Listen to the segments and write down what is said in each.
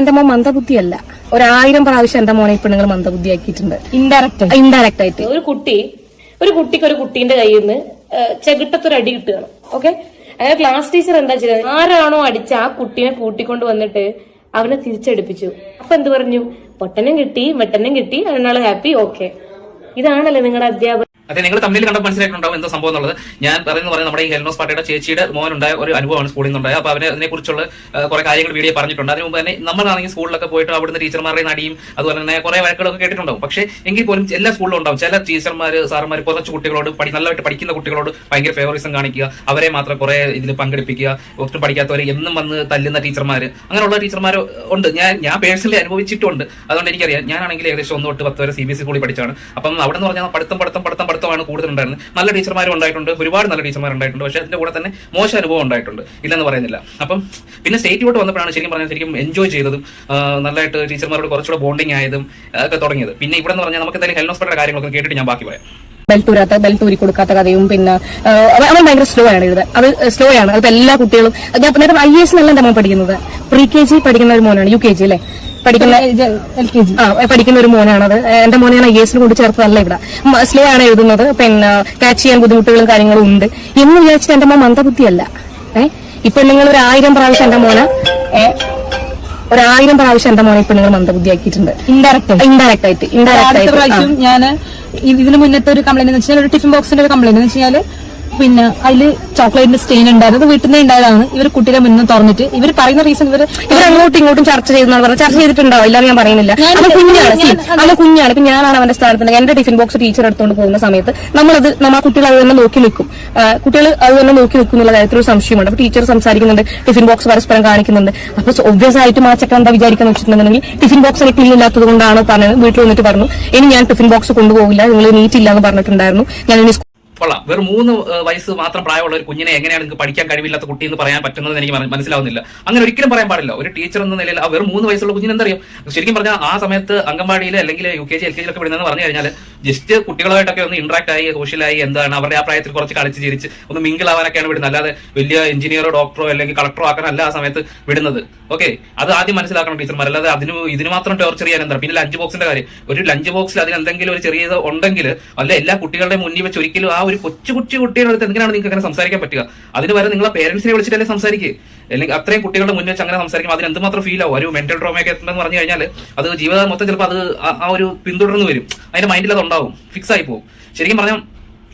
എന്റെ മോൻ മന്ദബുദ്ധിയല്ല. ഒരായിരം പ്രാവശ്യം എന്റെ മോനെ ഇപ്പൊ നിങ്ങൾ മന്ദബുദ്ധിയാക്കിയിട്ടുണ്ട് ഇൻഡയറക്റ്റ് ഇൻഡയറക്റ്റ് ആയിട്ട്. ഒരു കുട്ടി ഒരു കുട്ടിക്ക് ഒരു കുട്ടീന്റെ കയ്യിൽ നിന്ന് ചെകിട്ടത്തൊരു അടി കിട്ടുകയാണ്. ഓക്കെ അങ്ങനെ ക്ലാസ് ടീച്ചർ എന്താ ചെയ്തത്? ആരാണോ അടിച്ച ആ കുട്ടീനെ കൂട്ടിക്കൊണ്ട് വന്നിട്ട് അവനെ തിരിച്ചടിപ്പിച്ചു. അപ്പൊ എന്ത് പറഞ്ഞു? പൊട്ടനും കിട്ടി മെട്ടനും കിട്ടി അതിനാൾ ഹാപ്പി ഓക്കെ ഇതാണല്ലേ നിങ്ങളുടെ അധ്യാപകൻ അതെ നിങ്ങൾ തമ്മിൽ കണ്ട മനസ്സിലായിട്ടുണ്ടാവും എന്താ സംഭവം എന്നുള്ളത്. ഞാൻ പറയുന്നത് പറയുന്നത് നമ്മുടെ ഈ ഹെൽനോസ് പാർട്ടിയുടെ ചേച്ചിയുടെ മോനുണ്ടായ ഒരു അനുഭവമാണ് സ്കൂളിൽ നിന്നുണ്ടായത്. അപ്പൊ അവരെ അതിനെക്കുറിച്ചുള്ള കുറെ കാര്യങ്ങൾ വീഡിയോ പറഞ്ഞിട്ടുണ്ട്. അതിന് മുമ്പ് തന്നെ നമ്മളാണെങ്കിൽ സ്കൂളിലൊക്കെ പോയിട്ട് അവിടുന്ന് ടീച്ചർമാരുടെ നടിയും അതുപോലെ തന്നെ കുറെ വഴക്കുകളൊക്കെ കേട്ടിട്ടുണ്ടാവും. പക്ഷേ എങ്കിൽ പോലും എല്ലാ സ്കൂളിലും ഉണ്ടാവും. ചില ടീച്ചർമാർ സാർമാർ കുറച്ച് കുട്ടികളോട് പഠി നല്ലതായിട്ട് പഠിക്കുന്ന കുട്ടികളോട് ഭയങ്കര ഫേവറിസം കാണിക്കുക. അവരെ മാത്രം കുറെ ഇതിൽ പങ്കെടുപ്പിക്കുക. ഒട്ടും പഠിക്കാത്തവരെ എന്നും വന്ന് തല്ലുന്ന ടീച്ചർമാർ അങ്ങനെയുള്ള ടീച്ചർമാർ ഉണ്ട്. ഞാൻ ഞാൻ പേഴ്സണലി അനുഭവിച്ചിട്ടുണ്ട്. അതുകൊണ്ട് എനിക്കറിയാം. ഞാനാണെങ്കിൽ ഏകദേശം ഒന്ന് തൊട്ട് പത്ത് വരെ സി ബി എസ് സ്കൂളിൽ പഠിച്ചാണ് അപ്പം അവിടെ നിന്ന് പറഞ്ഞാൽ പഠിത്തം പഠിത്തം പഠിത്തം പഠിത്തമാണ് കൂടുതൽ ഉണ്ടായിരുന്നത് നല്ല ടീച്ചർമാരും ഉണ്ടായിട്ടുണ്ട്. ഒരുപാട് നല്ല ടീച്ചർമാർ ഉണ്ടായിട്ടുണ്ട് പക്ഷേ അതിന്റെ കൂടെ തന്നെ മോശം അനുഭവം ഉണ്ടായിട്ടുണ്ട്. ഇല്ലെന്ന് പറയുന്നില്ല. അപ്പം പിന്നെ സ്റ്റേറ്റിലോട്ട് വന്നപ്പോഴാണ് ശരിക്കും പറഞ്ഞാൽ ശരിക്കും എൻജോയ് ചെയ്തതും നല്ലതായിട്ട് ടീച്ചർമാരോട് കുറച്ചുകൂടെ ബോണ്ടിങ് ആയതും ഒക്കെ തുടങ്ങിയത്. പിന്നെ ഇവിടെ എന്ന് പറഞ്ഞാൽ നമുക്ക് എന്തായാലും ഹെൽനോസ്പെയുടെ കാര്യങ്ങളൊക്കെ കേട്ടിട്ട് ഞാൻ ബാക്കി പറയാം ബെൽറ്റൂരാത്ത ബെൽത്തൂരി കൊടുക്കാത്ത കഥയും പിന്നെ അവൻ ഭയങ്കര സ്ലോ ആണ് എഴുതാൻ അത് സ്ലോ ആണ്. അത് എല്ലാ കുട്ടികളും നേരം ഐ എസ് എല്ലാം എന്റെ പഠിക്കുന്നത്. പ്രീ കെ ജി പഠിക്കുന്ന ഒരു മോനാണ് യു കെ ജി അല്ലേ? പഠിക്കുന്ന എൽ കെ ജി ആ പഠിക്കുന്ന ഒരു മോനാണത് എന്റെ മോനെ ഞാൻ ഐ എസിൽ കൊണ്ട് ചേർത്തതല്ല ഇവിടെ. സ്ലോ ആണ് എഴുതുന്നത്. പിന്നെ കാച്ച് ചെയ്യാൻ ബുദ്ധിമുട്ടുകളും കാര്യങ്ങളും ഉണ്ട്. എന്ന് വിചാരിച്ചിട്ട് എന്റെ മോൻ മന്ദബുദ്ധിയല്ല. ഏഹ് ഇപ്പൊ നിങ്ങൾ ഒരു ആയിരം പ്രാവശ്യം എന്റെ മോനെ ഏ, ഒരായിരം പ്രാവശ്യം എന്റെ മോനെ പെണ്ണുങ്ങൾ മന്ദബുദ്ധിയാക്കിയിട്ടുണ്ട്. ഇൻഡയറക്റ്റ് ഇൻഡയറക്റ്റ് ആയിട്ട്. ഇൻഡയറക്റ്റ് ആയിട്ട്. പ്രാവശ്യം ഞാൻ ഇതിന് മുന്നത്തെ ഒരു കംപ്ലൈന്റ് എന്ന് വെച്ചാൽ ഒരു ടിഫിൻ ബോക്സിന്റെ ഒരു കംപ്ലൈന്റ് എന്ന് വെച്ചാൽ പിന്നെ അതിൽ ചോക്ലേറ്റിന്റെ സ്റ്റെയിൻ ഉണ്ടായിരുന്നു. വീട്ടിൽ നിന്ന് ഉണ്ടായതാണ്. ഇവർ കുട്ടിയുടെ മുന്നിൽ തുറന്നിട്ട് ഇവർ പറയുന്ന റീസൺ ഇവർ ഇവർ അങ്ങോട്ടും ഇങ്ങോട്ടും ചർച്ച ചെയ്തെന്നാണ് പറഞ്ഞത് ചർച്ച ചെയ്തിട്ടുണ്ടാവും. ഇല്ലാന്ന് ഞാൻ പറയുന്നില്ല. അവൻ കുഞ്ഞാണ്. സി അവൻ കുഞ്ഞാണ്. ഇപ്പൊ ഞാനാണ് അവന്റെ സ്ഥാനത്ത് എന്റെ ടിഫിൻ ബോക്സ് ടീച്ചർ എടുത്തുകൊണ്ട് പോകുന്ന സമയത്ത് നമ്മളത് നമ്മൾ കുട്ടികൾ അത് തന്നെ നോക്കി നിൽക്കും. കുട്ടികൾ അത് തന്നെ നോക്കി നിൽക്കും എന്നുള്ള കാര്യത്തിൽ ഒരു സംശയമുണ്ട്. അപ്പൊ ടീച്ചർ സംസാരിക്കുന്നുണ്ട്. ടിഫിൻ ബോക്സ് പരസ്പരം കാണിക്കുന്നുണ്ട്. അപ്പൊ ഒബ്വിയസ് ആയിട്ട് ആ എന്താ വിചാരിക്കാന്ന് വെച്ചിട്ടുണ്ടെങ്കിൽ ടിഫിൻ ബോക്സ് ക്ലീൻ ഇല്ലാത്തത് കൊണ്ടാണ് പറഞ്ഞത്. വീട്ടിൽ വന്നിട്ട് പറഞ്ഞു ഇനി ഞാൻ ടിഫിൻ ബോക്സ് കൊണ്ടുപോകില്ല. നിങ്ങൾ നീറ്റ് ഇല്ല എന്ന് പറഞ്ഞിട്ടുണ്ടായിരുന്നു. ഞാൻ ഇനി കൊള്ളാം. വെറും മൂന്ന് വയസ്സ് മാത്രം പ്രായമുള്ള ഒരു കുഞ്ഞിനെ എങ്ങനെയാണ് നിങ്ങൾക്ക് പഠിക്കാൻ കഴിവില്ലാത്ത കുട്ടി എന്ന് പറയാൻ പറ്റുന്നത് എനിക്ക് മന- മനസ്സിലാവുന്നില്ല. അങ്ങനെ ഒരിക്കലും പറയാൻ പാടില്ല. ഒരു ടീച്ചർ എന്ന നിലയിൽ ആ വെറും മൂന്ന് വയസ്സുള്ള കുഞ്ഞിന് എന്തറിയാം? ശരിക്കും പറഞ്ഞാൽ ആ സമയത്ത് അംഗൻവാടിയിൽ അല്ലെങ്കിൽ U K G L K ജിയിലൊക്കെ വിടുന്നതെന്ന് പറഞ്ഞു കഴിഞ്ഞാൽ ജസ്റ്റ് കുട്ടികളുമായിട്ടൊക്കെ ഒന്ന് ഇന്ററാക്ട് ആയി സോഷ്യലായി എന്താണ് അവരുടെ ആ പ്രായത്തിൽ കുറച്ച് കളിച്ച് ചിരിച്ച് ഒന്ന് മിങ്കിൾ ആവാനൊക്കെയാണ് വിടുന്നത്. അല്ലാതെ വലിയ എഞ്ചിനീയറോ ഡോക്ടറോ അല്ലെങ്കിൽ കളക്ടറോ ആക്കാനല്ല ആ സമയത്ത് വിടുന്നത്. ഓക്കെ അത് ആദ്യം മനസ്സിലാക്കണം ടീച്ചർമാർ. അല്ലാതെ അതിന് ഇതിന് മാത്രം ടോർച്ചർ ചെയ്യാൻ എന്താ പിന്നെ ലഞ്ച് ബോക്സിന്റെ കാര്യം. ഒരു ലഞ്ച് ബോക്സിൽ അതിന് എന്തെങ്കിലും ഒരു ചെറിയത് ഉണ്ടെങ്കിൽ അല്ല എല്ലാ കുട്ടികളുടെ മുന്നിൽ വെച്ച് ഒരിക്കലും ആ ഒരു കൊച്ചു കുട്ടി കുട്ടികളുടെ അടുത്ത് എന്തിനാണ് നിങ്ങൾക്ക് അങ്ങനെ സംസാരിക്കാൻ പറ്റുക? അതിന് വരെ നിങ്ങളെ പേരൻസിനെ വിളിച്ചിട്ടല്ലേ സംസാരിക്കുക അല്ലെങ്കിൽ അത്രയും കുട്ടികളുടെ മുന്നിൽ വെച്ച് അങ്ങനെ സംസാരിക്കുമ്പോൾ അതിന് എന്തുമാത്രം ഫീൽ ആവും? ഒരു മെന്റൽ ട്രോമയൊക്കെ എത്തണമെന്ന് പറഞ്ഞു കഴിഞ്ഞാൽ അത് ജീവിതം മൊത്തം ചിലപ്പോൾ അത് ആ- ഒരു പിന്തുടർന്ന് വരും. അതിന്റെ മൈൻഡിൽ അത് ഉണ്ടാവും. ഫിക്സ് ആയി പോകും. ശരിക്കും പറഞ്ഞാൽ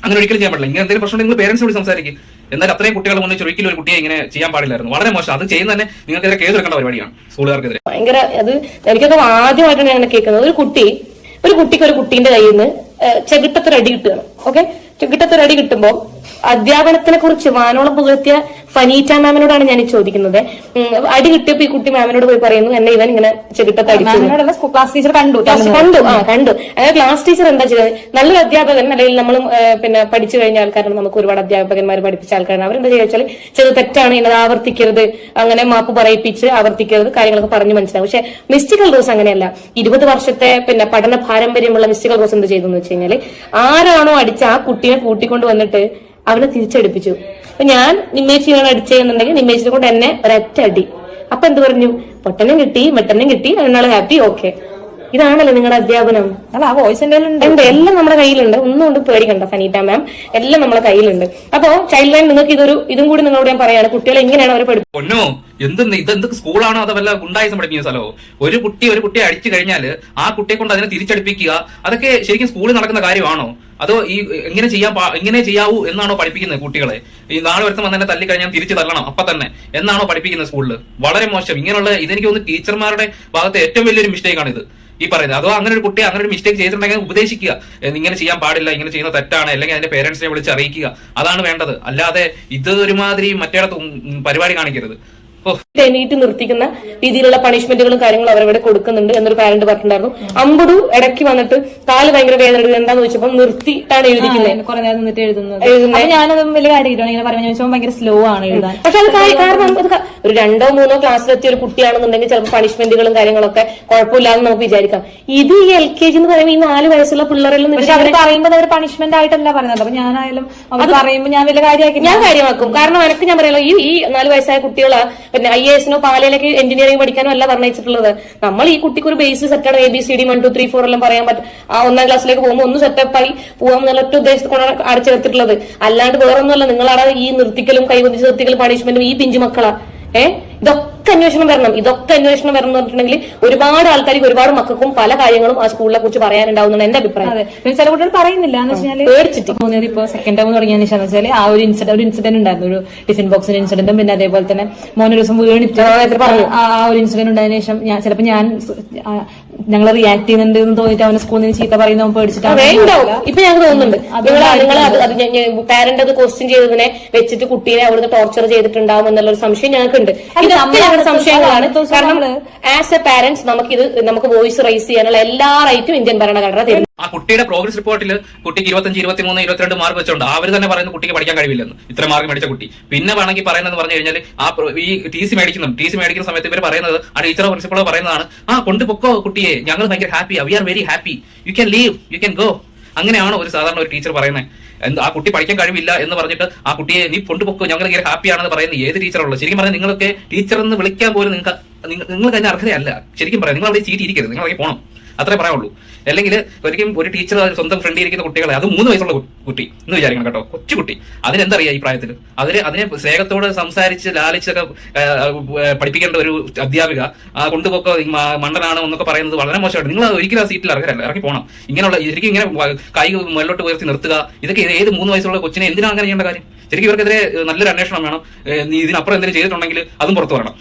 അങ്ങനെ ഒരിക്കലും ചെയ്യാൻ പറ്റില്ല. ഇങ്ങനെ എന്തെങ്കിലും പ്രശ്നം നിങ്ങൾ പേരൻസ് കൂടി സംസാരിക്കും. എന്നാൽ അത്രയും കുട്ടികളുടെ മുന്നിൽ ഒരിക്കലും ഒരു കുട്ടിയെ ഇങ്ങനെ ചെയ്യാൻ പാടില്ലായിരുന്നു. വളരെ മോശം. അത് ചെയ്യുന്ന തന്നെ നിങ്ങൾക്കെതിരെ കേസ് എടുക്കേണ്ട പരിപാടിയാണ് സ്കൂളുകാർക്കെതിരെ. ഭയങ്കര അത് എനിക്കൊക്കെ ആദ്യമായിട്ടാണ് ഞാൻ കേൾക്കുന്നത്. ഒരു കുട്ടി ഒരു കുട്ടിക്ക് ഒരു കുട്ടീന്റെ കയ്യിൽ നിന്ന് ചെകിട്ടത്തൊരടി കിട്ടുകയാണ്. ഓക്കെ ചെകിട്ടത്തൊരടി കിട്ടുമ്പോൾ അധ്യാപനത്തിനെ കുറിച്ച് വാനോളം പുകഴ്ത്തിയ ഫനീറ്റ മാമിനോടാണ് ഞാൻ ചോദിക്കുന്നത്. അടി കിട്ടിയപ്പോ ഈ കുട്ടി മാമിനോട് പോയി പറയുന്നു. എന്നെ ഇവൻ ഇങ്ങനെ അടിച്ചു. മാമിനോടല്ല ക്ലാസ് ടീച്ചർ കണ്ടു. കണ്ടു. ആ കണ്ടു. അതായത് ക്ലാസ് ടീച്ചർ എന്താ ചെയ്തത്? നല്ലൊരു അധ്യാപകൻ അല്ലെങ്കിൽ നമ്മൾ പിന്നെ പഠിച്ചു കഴിഞ്ഞ ആൾക്കാരാണ്. നമുക്ക് ഒരുപാട് അധ്യാപകന്മാർ പഠിപ്പിച്ച ആൾക്കാരാണ്. അവരെന്താ എന്താ വെച്ചാൽ ചെറു തെറ്റാണ് ഇന്നത് ആവർത്തിക്കരുത് അങ്ങനെ മാപ്പ് പറയിപ്പിച്ച് ആവർത്തിക്കരുത് കാര്യങ്ങളൊക്കെ പറഞ്ഞു മനസ്സിലാവും. പക്ഷെ മിസ്റ്റിക്കൽ റോസ് അങ്ങനെയല്ല. ഇരുപത് വർഷത്തെ പിന്നെ പഠന പാരമ്പര്യമുള്ള മിസ്റ്റിക്കൽ റോസ് എന്ത് ചെയ്തു എന്ന് വെച്ച് കഴിഞ്ഞാൽ ആരാണോ അടിച്ച ആ കുട്ടിയെ കൂട്ടിക്കൊണ്ട് വന്നിട്ട് അവനെ തിരിച്ചടിപ്പിച്ചു. അപ്പൊ ഞാൻ നിമ്മേച്ചിയാണ് അടിച്ചെന്നുണ്ടെങ്കിൽ നിമ്മേച്ചിനെ കൊണ്ട് എന്നെ ഒരൊറ്റ അടി. അപ്പൊ എന്ത് പറഞ്ഞു? പൊട്ടനും കിട്ടി മെട്ടനും കിട്ടി അതിനാൾ ഹാപ്പി ഓക്കെ ഇതാണല്ലോ നിങ്ങളുടെ അധ്യാപനം. അല്ല ആ വോയിസ് ഉണ്ട് ഉണ്ട് എല്ലാം നമ്മുടെ കയ്യിലുണ്ട്. ഒന്നും കൊണ്ട് പേടിക്കണ്ട സനീറ്റ മാം. എല്ലാം നമ്മുടെ കയ്യിലുണ്ട്. അപ്പോ ചൈൽഡ് ലൈൻ നിങ്ങൾക്ക് ഇതൊരു ഇതും കൂടി നിങ്ങളോട് ഞാൻ പറയാണ്. കുട്ടികളെ എങ്ങനെയാണ് അവരെ പഠിപ്പിക്കുന്നത് പൊന്നോ എന്തെന്ന് ഇതെന്ത് സ്കൂളാണോ അതോ വല്ല ഗുണ്ടായുസം പഠിപ്പിക്കുന്ന സ്ഥലമോ? ഒരു കുട്ടി ഒരു കുട്ടിയെ അടിച്ചു കഴിഞ്ഞാൽ ആ കുട്ടിയെ കൊണ്ട് അതിനെ തിരിച്ചടിപ്പിക്കുക അതൊക്കെ ശരിക്കും സ്കൂളിൽ നടക്കുന്ന കാര്യമാണോ? അതോ ഈ എങ്ങനെ ചെയ്യാൻ എങ്ങനെ ചെയ്യാവൂ എന്നാണോ പഠിപ്പിക്കുന്നത് കുട്ടികളെ? ഈ നാളെ ഒരുത്തം വന്നെ തല്ലിക്കഴിഞ്ഞാൽ തിരിച്ചു തള്ളണം അപ്പൊ തന്നെ. എന്നാണോ പഠിപ്പിക്കുന്നത് സ്കൂളിൽ വളരെ മോശം. ഇങ്ങനെയുള്ള ഇതെനിക്ക് തോന്നുന്നു ടീച്ചർമാരുടെ ഭാഗത്ത് ഏറ്റവും വലിയൊരു മിസ്റ്റേക്കാണ് ഇത് ഈ പറയുന്നത്. അതോ അങ്ങനെ ഒരു കുട്ടി അങ്ങനെ ഒരു മിസ്റ്റേക്ക് ചെയ്തിട്ടുണ്ടെങ്കിൽ ഉപദേശിക്കുക. ഇങ്ങനെ ചെയ്യാൻ പാടില്ല ഇങ്ങനെ ചെയ്യുന്ന തെറ്റാണ് അല്ലെങ്കിൽ അതിന്റെ പേരൻസിനെ വിളിച്ച് അറിയിക്കുക. അതാണ് വേണ്ടത്. അല്ലാതെ ഇത് ഒരുമാതിരി മറ്റേടത്ത് പരിപാടി കാണിക്കരുത്. എണീറ്റ് നിർത്തിക്കുന്ന രീതിയിലുള്ള പണിഷ്മെന്റുകളും കാര്യങ്ങളും അവരവിടെ കൊടുക്കുന്നുണ്ട് എന്നൊരു പാരന്റ് പറഞ്ഞിട്ടുണ്ടായിരുന്നു. അമ്പുടു ഇടയ്ക്ക് വന്നിട്ട് കാൽ ഭയങ്കര വേദന എടുക്കുക എന്താന്ന് ചോദിച്ചപ്പോൾ നിർത്തിയിട്ടാണ് എഴുതിക്കുന്നത്. കുറെ നേരം നിന്നിട്ട് എഴുതുന്നത്. എഴുതുന്നത്. അപ്പൊ ഞാനത് വലിയ കാര്യമായിട്ടാണ് ഇങ്ങനെ പറയുമ്പോൾ ചോദിച്ചപ്പോൾ ഭയങ്കര സ്ലോ ആണ് എഴുതാൻ. പക്ഷെ അത് കാരണം ഒരു രണ്ടോ മൂന്നോ ക്ലാസ്സിലെത്തിയ ഒരു കുട്ടിയാണെന്നുണ്ടെങ്കിൽ ചിലപ്പോൾ പണിഷ്മെന്റുകളും കാര്യങ്ങളൊക്കെ കുഴപ്പമില്ലാന്ന് നമുക്ക് വിചാരിക്കാം. ഇത് ഈ എൽ കെ ജി എന്ന് പറയുമ്പോൾ ഈ നാല് വയസ്സുള്ള പിള്ളേരെല്ലാം അവർ പറയുമ്പോൾ അവർ പണിഷ്മെന്റ് ആയിട്ടല്ല പറയുന്നത്. അപ്പൊ ഞാനായാലും അവർ പറയുമ്പോൾ ഞാൻ വലിയ കാര്യമാക്കി ഞാൻ കാര്യമാക്കും. കാരണം എനിക്ക് ഞാൻ പറയാലോ ഈ ഈ നാല് വയസ്സായ കുട്ടികളെ പിന്നെ ഐ എസിനോ പാലയിലേക്ക് എഞ്ചിനീയറിംഗ് പഠിക്കാനോ അല്ല പറഞ്ഞിട്ടുള്ളത് നമ്മൾ ഈ കുട്ടിക്ക് ഒരു ബേസ് സെറ്റാണ് A B C D one two three four എല്ലാം പറയാൻ പറ്റും ആ ഒന്നാം ക്ലാസ്സിലേക്ക് പോകുമ്പോൾ ഒന്ന് സെറ്റപ്പായി പോകാം എന്നുള്ള ഒറ്റ ഉദ്ദേശത്തിൽ അടച്ചെടുത്തിട്ടുള്ളത് അല്ലാണ്ട് വേറൊന്നുമല്ല നിങ്ങളവിടെ ഈ നിർത്തിക്കലും കൈവന്തിച്ച് നിർത്തിക്കലും പണിഷ്മെന്റും ഈ പിഞ്ചു മക്കളാ. ഏ ഇതൊക്കെ അന്വേഷണം വരണം ഇതൊക്കെ അന്വേഷണം വരണം എന്ന് പറഞ്ഞിട്ടുണ്ടെങ്കിൽ ഒരുപാട് ആൾക്കാർക്ക് ഒരുപാട് മക്കൾക്കും പല കാര്യങ്ങളും ആ സ്കൂളിനെ കുറിച്ച് പറയാനുണ്ടാവുന്നതാണ് എന്റെ അഭിപ്രായം ചില കുട്ടികൾ പറയുന്നില്ല എന്ന് വെച്ചാൽ പേടിച്ചിട്ട് സെക്കൻഡ് ടൈം തുടങ്ങിയതിന് ശേഷം വെച്ചാൽ ആ ഒരു ഇൻസിഡന്റ് ഒരു ഇൻസിഡന്റ് ഉണ്ടായിരുന്നു ഒരു ടിഫിൻ ബോക്സിന്റെ ഇൻസിഡന്റും പിന്നെ അതേപോലെ തന്നെ മോനൊരു ദിവസം വീണിട്ട് ആ ആ ഒരു ഇൻസിഡന്റ് ഉണ്ടായതിനു ശേഷം ഞാൻ ചിലപ്പോൾ ഞാൻ ഞങ്ങൾ റിയാക്ട് ചെയ്യുന്നുണ്ട് എന്ന് തോന്നിയിട്ട് അവനെ സ്കൂളിൽ നിന്ന് ചീത്ത പറയുന്ന പേടിച്ചിട്ട് ഇപ്പൊ ഞങ്ങൾക്ക് തോന്നുന്നുണ്ട്. നിങ്ങൾ നിങ്ങൾ അത് പാരന്റ് അത് ക്വസ്റ്റ്യൻ ചെയ്തതിനെ വെച്ചിട്ട് കുട്ടീനെ അവിടുന്ന് ടോർച്ചർ ചെയ്തിട്ടുണ്ടാവും എന്നുള്ള ഒരു സംശയം ഞങ്ങൾക്കുണ്ട്. ഇതൊക്കെ ഞങ്ങളുടെ സംശയങ്ങളാണ്. കാരണം ആസ് എ പാരന്റ്സ് നമുക്ക് ഇത് നമുക്ക് വോയിസ് റൈസ് ചെയ്യാനുള്ള എല്ലാ റൈറ്റും ഇന്ത്യൻ ഭരണഘടന തരുന്നു. ആ കുട്ടിയുടെ പ്രോഗ്രസ് റിപ്പോർട്ടിൽ കുട്ടിക്ക് ഇരുപത്തഞ്ച് ഇരുപത്തിമൂന്ന് ഇരുപത്തിരണ്ട് മാർക്ക് വെച്ചുണ്ട് അവർ തന്നെ പറയുന്നത് കുട്ടിക്ക് പഠിക്കാൻ കഴിവില്ലെന്ന്. ഇത്ര മാർക്ക് മേടിച്ച കുട്ടി. പിന്നെ വേണമെങ്കിൽ പറയുന്നത് പറഞ്ഞു കഴിഞ്ഞാൽ ആ ഈ ടി സി മേടിക്കുന്നു ടി സി മേടിക്കുന്ന സമയത്ത് ഇവർ പറയുന്നത് ആ ടീച്ചറോ പ്രിൻസിപ്പളോ പറയുന്നതാണ് ആ കൊണ്ട് പൊക്കോ കുട്ടിയെ. ഞങ്ങൾ ഭയങ്കര ഹാപ്പിയാ we are very happy you can leave you can go അങ്ങനെയാണ് ഒരു സാധാരണ ഒരു ടീച്ചർ പറയുന്നത് എന്ത് ആ കുട്ടി പഠിക്കാൻ കഴിവില്ല എന്ന് പറഞ്ഞിട്ട് ആ കുട്ടിയെ നീ കൊണ്ടുപോക്കോ ഞങ്ങൾ ഇങ്ങനെ ഹാപ്പിയാണെന്ന് പറയുന്ന ഏത് ടീച്ചറുള്ളത് ശരിക്കും പറഞ്ഞാൽ നിങ്ങളൊക്കെ ടീച്ചർ എന്ന് വിളിക്കാൻ പോലും നിങ്ങൾക്ക് നിങ്ങൾക്ക് അതിന് അർഹതയല്ല. ശരിക്കും പറയാം. നിങ്ങൾ അവിടെ സീറ്റ് ഇരിക്കരുത്. നിങ്ങൾ പോകണം അത്രേ പറയാനുള്ളൂ അല്ലെങ്കിൽ ഒരിക്കലും ഒരു ടീച്ചർ സ്വന്തം ഫ്രണ്ടിൽ ഇരിക്കുന്ന കുട്ടികളെ അത് മൂന്ന് വയസ്സുള്ള കുട്ടി എന്ന് വിചാരിക്കണം കേട്ടോ. കൊച്ചുകുട്ടി അതിനെന്തറിയാം ഈ പ്രായത്തിൽ അതിന് അതിനെ സ്നേഹത്തോട് സംസാരിച്ച് ആ, പഠിപ്പിക്കേണ്ട ഒരു അധ്യാപിക ആ കൊണ്ടുപോക്കോ മണ്ടനാണോ എന്നൊക്കെ പറയുന്നത് വളരെ മോശമായിട്ട് നിങ്ങൾ ഒരിക്കലും ആ സീറ്റിൽ ഇറങ്ങരല്ല ഇറങ്ങി പോകണം ഇങ്ങനെയുള്ള ശരിക്കും ഇങ്ങനെ കായിക മുകളിലോട്ട് ഉയർത്തി നിർത്തുക. ഇതൊക്കെ ഏത് മൂന്ന് വയസ്സുള്ള കൊച്ചിനെ എന്തിനാണ് അങ്ങനെ ചെയ്യേണ്ട കാര്യം? ശരിക്കും ഇവർക്കെതിരെ നല്ലൊരു അന്വേഷണം വേണം. നീ ഇതിനപ്പുറം എന്തെങ്കിലും ചെയ്തിട്ടുണ്ടെങ്കിൽ അതും പുറത്തു വരണം.